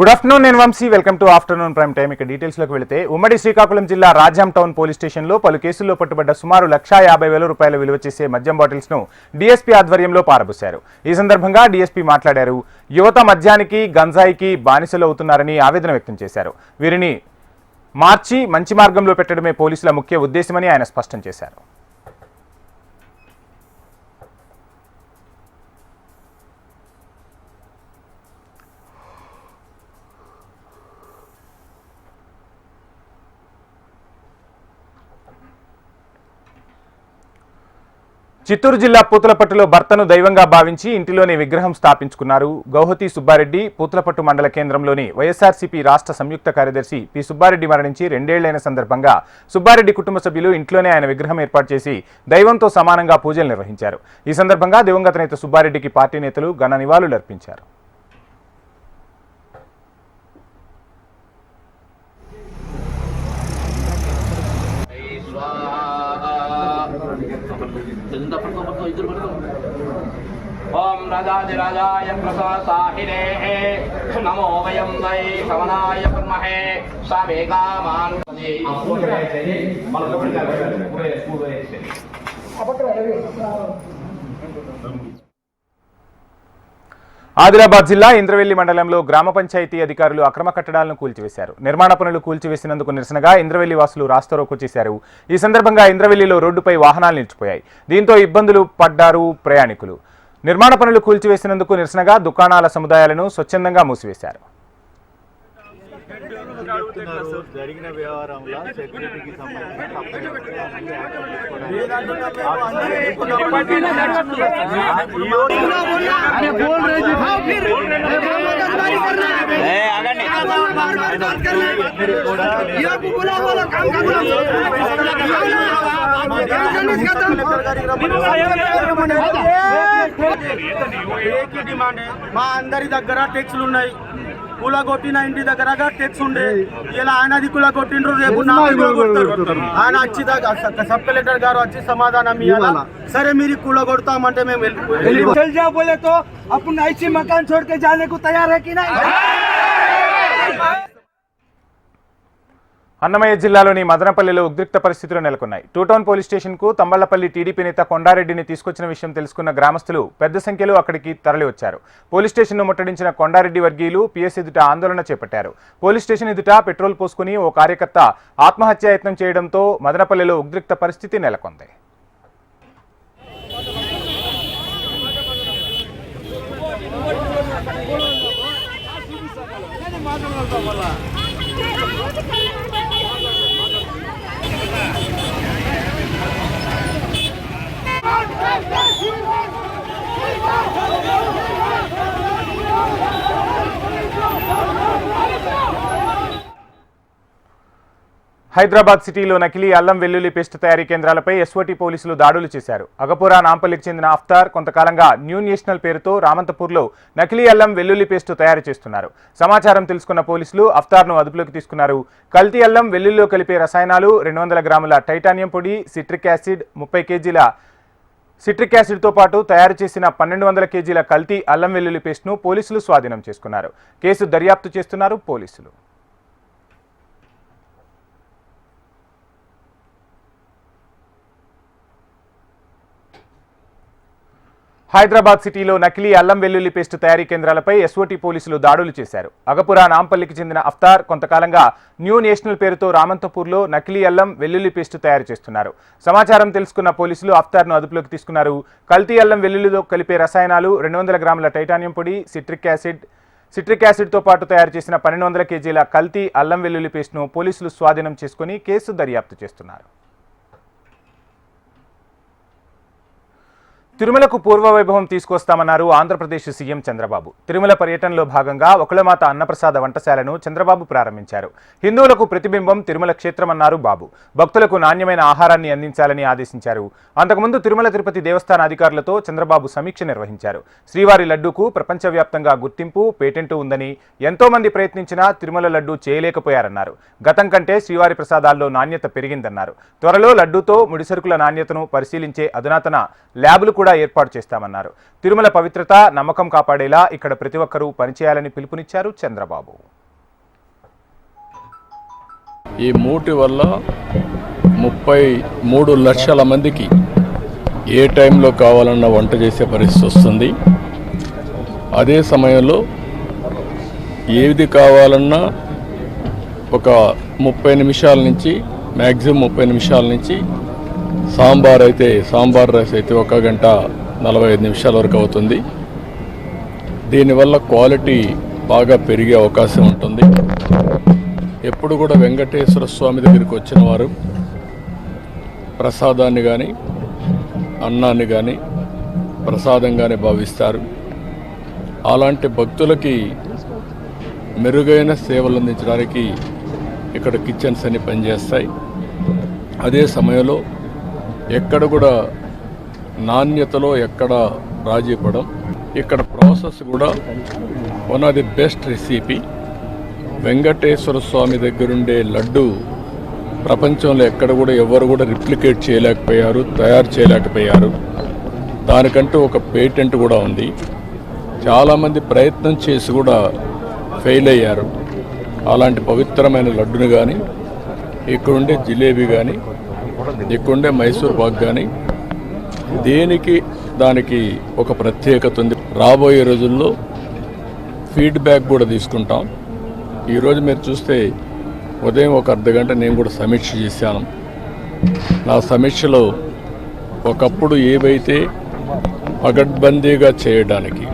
Good afternoon నేను Vamsi. Welcome to afternoon prime time ఇక డీటెయిల్స్లోకి వెళితే ఉమ్మడి శ్రీకాకుళం జిల్లా రాజాం టౌన్ పోలీస్ స్టేషన్లో పలు కేసుల్లో పట్టుబడ్డ సుమారు లక్షా యాభై వేల రూపాయల విలువ చేసే మద్యం బాటిల్స్ను డీఎస్పీ ఆధ్వర్యంలో పారబోశారు. ఈ సందర్భంగా డీఎస్పీ మాట్లాడారు. యువత మద్యానికి గంజాయికి బానిసలు అవుతున్నారని ఆవేదన వ్యక్తం చేశారు. వీరిని మార్చి మంచి మార్గంలో పెట్టడమే పోలీసుల ముఖ్య ఉద్దేశమని ఆయన స్పష్టం చేశారు. చిత్తూరు జిల్లా పూతలపట్టులో భర్తను దైవంగా భావించి ఇంటిలోనే విగ్రహం స్థాపించుకున్నారు. గౌహతి సుబ్బారెడ్డి పూతలపట్టు మండల కేంద్రంలోని వైఎస్ఆర్సీపీ రాష్ట్ర సంయుక్త కార్యదర్శి పి. సుబ్బారెడ్డి మరణించి రెండేళ్ళైన సందర్భంగా సుబ్బారెడ్డి కుటుంబ సభ్యులు ఇంట్లోనే ఆయన విగ్రహం ఏర్పాటు చేసి దైవంతో సమానంగా పూజలు నిర్వహించారు. ఈ సందర్భంగా దివంగత నేత సుబ్బారెడ్డికి పార్టీ నేతలు ఘన నివాళులర్పించారు ఓం రాజాదిరాజాయ ప్రసాహినే నమో వయం వై సమనాయ బ్రహ్మహే సవేగామాన్ ఆదిలాబాద్ జిల్లా ఇంద్రవెల్లి మండలంలో గ్రామ పంచాయతీ అధికారులు అక్రమ కట్టడాలను కూల్చివేశారు. నిర్మాణ పనులు కూల్చివేసినందుకు నిరసనగా ఇంద్రవెల్లి వాసులు రాస్తారోకు చేశారు. ఈ సందర్భంగా ఇంద్రవెల్లిలో రోడ్డుపై వాహనాలు నిలిచిపోయాయి. దీంతో ఇబ్బందులు పడ్డారు ప్రయాణికులు. నిర్మాణ పనులు కూల్చివేసినందుకు నిరసనగా దుకాణాల సముదాయాలను స్వచ్ఛందంగా మూసివేశారు. చెప్తున్నారు జరిగిన వ్యవహారంలో సెక్యూరిటీకి సంబంధించిన తప్పులు అన్ని యాక్షన్ ఏకి డిమాండ్ మా అందరి దగ్గర టెక్స్లు ఉన్నాయి కూలగొట్టిన ఇంటి దగ్గరగా టెక్స్ ఉండే. ఇలా ఆయన దిక్కులా కొట్టిండ్రు రేపు ఆయన వచ్చి సబ్ కలెక్టర్ గారు వచ్చి సమాధానం ఇవ్వాలా? సరే మీరు కూల కొడతామంటే మేము వెళ్ళి అప్పుడు ఐసీ మకాన్ చోడ్కే జానే తయారు అన్నమయ్య జిల్లాలోని మదనపల్లిలో ఉద్రిక్త పరిస్థితులు నెలకొన్నాయి. టూటౌన్ పోలీస్ స్టేషన్కు తంబళ్ళపల్లి టీడీపీ నేత కొండారెడ్డిని తీసుకొచ్చిన విషయం తెలుసుకున్న గ్రామస్తులు పెద్ద సంఖ్యలో అక్కడికి తరలివచ్చారు. పోలీస్ స్టేషన్ను ముట్టడించిన కొండారెడ్డి వర్గీయులు పిఎస్ ఎదుట ఆందోళన చేపట్టారు. పోలీస్ స్టేషన్ ఎదుట పెట్రోల్ పోసుకుని ఓ కార్యకర్త ఆత్మహత్యాయత్నం చేయడంతో మదనపల్లిలో ఉద్రిక్త పరిస్థితి నెలకొంది. హైదరాబాద్ సిటీలో నకిలీ అల్లం వెల్లుల్లి పేస్ట్ తయారీ కేంద్రాలపై ఎస్ఓటీ పోలీసులు దాడులు చేశారు. అగపురా నాంపల్లికి చెందిన అఫ్తార్ కొంతకాలంగా న్యూ నేషనల్ పేరుతో రామంతపూర్లో నకిలీ అల్లం వెల్లుల్లి పేస్ట్ తయారు చేస్తున్నారు. సమాచారం తెలుసుకున్న పోలీసులు అఫ్తార్ను అదుపులోకి తీసుకున్నారు. కల్తీ అల్లం వెల్లుల్లిలో కలిపే రసాయనాలు రెండు వందల గ్రాముల టైటానియం పొడి సిట్రిక్ యాసిడ్ ముప్పై కేజీల సిట్రిక్ యాసిడ్తో పాటు తయారు చేసిన పన్నెండు వందల కేజీల కల్తీ అల్లం వెల్లుల్లి పేస్ట్ను పోలీసులు స్వాధీనం చేసుకున్నారు. కేసు దర్యాప్తు చేస్తున్నారు పోలీసులు. హైదరాబాద్ సిటీలో నకిలీ అల్లం వెల్లుల్లి పేస్ట్ తయారీ కేంద్రాలపై ఎస్ఓటీ పోలీసులు దాడులు చేశారు. అగపురా నాంపల్లికి చెందిన అఫ్తార్ కొంతకాలంగా న్యూ నేషనల్ పేరుతో రామంతపూర్లో నకిలీ అల్లం వెల్లుల్లి పేస్ట్ తయారు చేస్తున్నారు. సమాచారం తెలుసుకున్న పోలీసులు అఫ్తార్ను అదుపులోకి తీసుకున్నారు. కల్తీ అల్లం వెల్లుల్లిలో కలిపే రసాయనాలు రెండు వందల గ్రాముల టైటానియం పొడి సిట్రిక్ యాసిడ్ సిట్రిక్ యాసిడ్తో పాటు తయారు చేసిన పన్నెండు వందల కేజీల కల్తీ అల్లం వెల్లుల్లి పేస్ట్ను పోలీసులు స్వాధీనం చేసుకుని కేసు దర్యాప్తు చేస్తున్నారు. తిరుమలకు పూర్వ వైభవం తీసుకొస్తామన్నారు ఆంధ్రప్రదేశ్ సీఎం చంద్రబాబు. తిరుమల పర్యటనలో భాగంగా ఒకలమాత అన్నప్రసాద వంటశాలను చంద్రబాబు ప్రారంభించారు. హిందువులకు ప్రతిబింబం తిరుమల క్షేత్రమన్నారు బాబు. భక్తులకు నాణ్యమైన ఆహారాన్ని అందించాలని ఆదేశించారు. అంతకుముందు తిరుమల తిరుపతి దేవస్థాన అధికారులతో చంద్రబాబు సమీక్ష నిర్వహించారు. శ్రీవారి లడ్డూకు ప్రపంచవ్యాప్తంగా గుర్తింపు పేటెంటు ఉందని ఎంతో మంది ప్రయత్నించినా తిరుమల లడ్డూ చేయలేకపోయారన్నారు. గతం కంటే శ్రీవారి ప్రసాదాల్లో నాణ్యత పెరిగిందన్నారు. త్వరలో లడ్డూతో ముడిసరుకుల నాణ్యతను పరిశీలించే అధునాతన ల్యాబులు కూడా కూడా ఏర్పాటు చేస్తామన్నారు. తిరుమల పవిత్రత నమ్మకం కాపాడేలా ఇక్కడ ప్రతి ఒక్కరూ పనిచేయాలని పిలుపునిచ్చారు చంద్రబాబు. ఈ మూటి వల్ల ముప్పై మూడు లక్షల మందికి ఏ టైంలో కావాలన్నా వంట చేసే పరిస్థితి వస్తుంది. అదే సమయంలో ఏది కావాలన్నా ఒక ముప్పై నిమిషాల నుంచి మ్యాక్సిమం ముప్పై నిమిషాల నుంచి సాంబార్ అయితే సాంబార్ రైస్ అయితే ఒక గంట నలభై ఐదు నిమిషాల వరకు అవుతుంది. దీనివల్ల క్వాలిటీ బాగా పెరిగే అవకాశం ఉంటుంది. ఎప్పుడు కూడా వెంకటేశ్వర స్వామి దగ్గరికి వచ్చిన వారు ప్రసాదాన్ని కానీ అన్నాన్ని కానీ ప్రసాదంగానే భావిస్తారు. అలాంటి భక్తులకి మెరుగైన సేవలు అందించడానికి ఇక్కడ కిచెన్స్ అన్ని పనిచేస్తాయి. అదే సమయంలో ఎక్కడ కూడా నాణ్యతలో ఎక్కడ రాజీ పడం ఇక్కడ ప్రాసెస్ కూడా one of the best recipe. Venkateswara Swami దగ్గరుండే లడ్డు ప్రపంచంలో ఎక్కడ కూడా ఎవరు కూడా రిప్లికేట్ చేయలేకపోయారు తయారు చేయలేకపోయారు. దానికంటూ ఒక పేటెంట్ కూడా ఉంది. చాలామంది ప్రయత్నం చేసి కూడా ఫెయిల్ అయ్యారు. అలాంటి పవిత్రమైన లడ్డును కానీ ఇక్కడుండే జిలేబీ కానీ ఇక్కడుండే మైసూర్ పాక్ కానీ దేనికి దానికి ఒక ప్రత్యేకత ఉంది. రాబోయే రోజుల్లో ఫీడ్బ్యాక్ కూడా తీసుకుంటాం. ఈరోజు మీరు చూస్తే ఉదయం ఒక అర్ధ గంట నేను కూడా సమీక్ష చేశాను. నా సమీక్షలో ఒకప్పుడు ఏవైతే పగడ్బందీగా చేయడానికి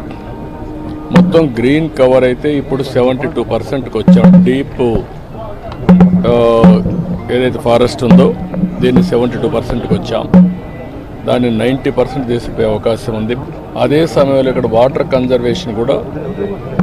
మొత్తం గ్రీన్ కవర్ అయితే ఇప్పుడు సెవెంటీ టూ పర్సెంట్కి వచ్చాం. డీప్ ఏదైతే ఫారెస్ట్ ఉందో దీన్ని సెవెంటీ టూ పర్సెంట్కి వచ్చాం. దాన్ని నైంటీ పర్సెంట్ తీసిపోయే అవకాశం ఉంది. అదే సమయంలో ఇక్కడ వాటర్ కన్జర్వేషన్ కూడా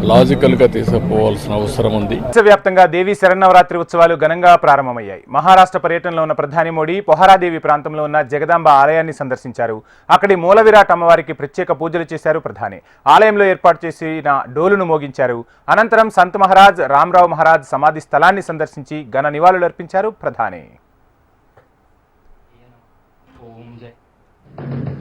లాజికల్గా తీసుకుపోవాల్సిన అవసరం ఉంది. దేశవ్యాప్తంగా దేవీ శరన్నవరాత్రి ఉత్సవాలు ఘనంగా ప్రారంభమయ్యాయి. మహారాష్ట్ర పర్యటనలో ఉన్న ప్రధాని మోడీ పొహరాదేవి ప్రాంతంలో ఉన్న జగదాంబ ఆలయాన్ని సందర్శించారు. అక్కడి మూలవిరాట్ అమ్మవారికి ప్రత్యేక పూజలు చేశారు ప్రధాని. ఆలయంలో ఏర్పాటు చేసిన డోలును మోగించారు. అనంతరం సంత్ మహారాజ్ రామ్రావు మహారాజ్ సమాధి స్థలాన్ని సందర్శించి ఘన నివాళులర్పించారు ప్రధాని. 我唔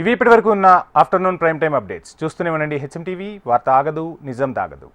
ఇవి ఇప్పటివరకు ఉన్న ఆఫ్టర్నూన్ ప్రైమ్ టైం అప్డేట్స్. చూస్తూనే ఉండండి హెచ్ఎం టీవీ వార్త ఆగదు నిజం తాగదు.